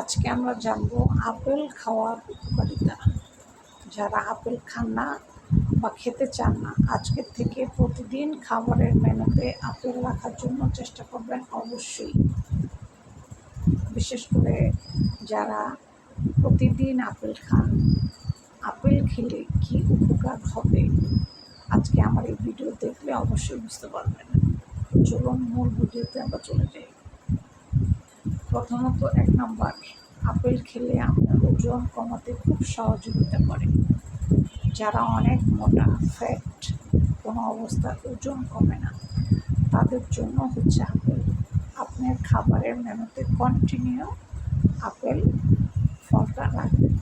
আজকে আমরা জানব আপেল খাওয়ার উপকারিতা। যারা আপেল খান না বা খেতে চান না আজকের থেকে প্রতিদিন খাবারের মেনুতে আপেল রাখার জন্য চেষ্টা করবেন অবশ্যই। বিশেষ করে যারা প্রতিদিন আপেল খান, আপেল খেলে কি উপকার হবে আজকে আমার এই ভিডিও দেখলে অবশ্যই বুঝতে পারবেন। চলুন মূল ভিডিওতে আমরা চলে যাই। প্রথমত এক নাম্বার, আপেল খেলে আপনার ওজন কমাতে খুব সহযোগিতা করে। যারা অনেক মোটা ফ্যাট কোনো অবস্থায় ওজন কমে না, তাদের জন্য হচ্ছে আপেল। আপনার খাবারের মেনুতে কন্টিনিউ আপেল ফলটা রাখবেন।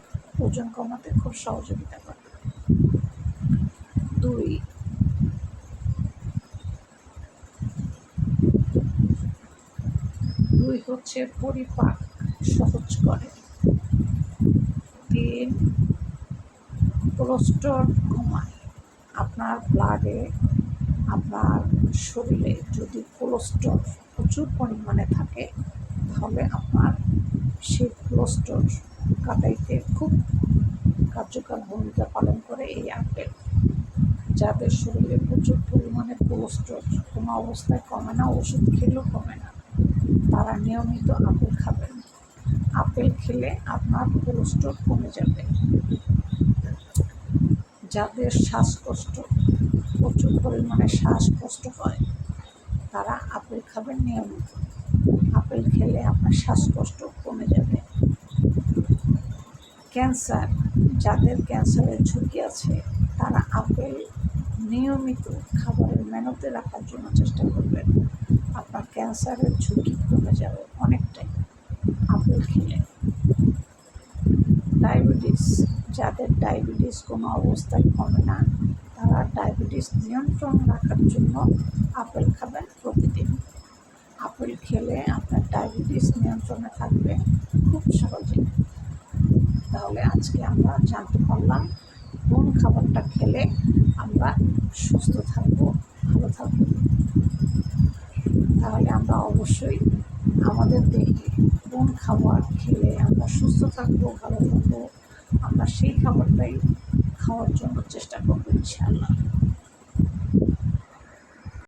ওজন কমাতে খুব সহযোগিতা করে দুই দুই হচ্ছে পরিপাক, সহজ করে। তিন কোলেস্ট্রল কমায়। আপনার ব্লাডে আপনার শরীরে যদি কোলেস্ট্রল প্রচুর পরিমাণে থাকে, তাহলে আপনার সেই কোলেস্ট্রল কাটাইতে খুব কার্যকর ভূমিকা পালন করে এই আপেল। যাদের শরীরে প্রচুর পরিমাণে কোলেস্ট্রল কোনো অবস্থায় কমে না, ওষুধ খেলেও কমে না। তারা নিয়মিত আপেল খাবেন আপেল খেলে আপনার কোলেস্ট্রল কমে যাবে। যাদের শ্বাসকষ্ট, প্রচুর পরিমাণে শ্বাসকষ্ট হয়, তারা আপেল খাবেন নিয়মিত। আপেল খেলে আপনার শ্বাসকষ্ট কমে যাবে। ক্যান্সার, যাদের ক্যান্সারের ঝুঁকি আছে, তারা আপেল নিয়মিত খাবারের মেনুতে রাখার জন্য চেষ্টা করবেন। আপনার ক্যান্সারের ঝুঁকি কমে যাবে অনেকটাই। আপেল খেলে। ডায়াবেটিস, যাদের ডায়াবেটিস কোনো অবস্থায় কমে না, তারা ডায়াবেটিস নিয়ন্ত্রণ রাখার জন্য আপেল খাবেন প্রতিদিন। আপেল খেলে আপনার ডায়াবেটিস নিয়ন্ত্রণে থাকবে খুব সহজে। তাহলে আজকে আমরা জানতে পারলাম কোন খাবারটা খেলে আমরা সুস্থ থাকব, ভালো থাকব। তাহলে আমরা অবশ্যই আমাদের দেহে কোন খাবার খেলে আমরা সুস্থ থাকব, ভালো থাকব, আমরা সেই খাবারটাই খাওয়ার জন্য চেষ্টা করব, ইনশাআল্লাহ।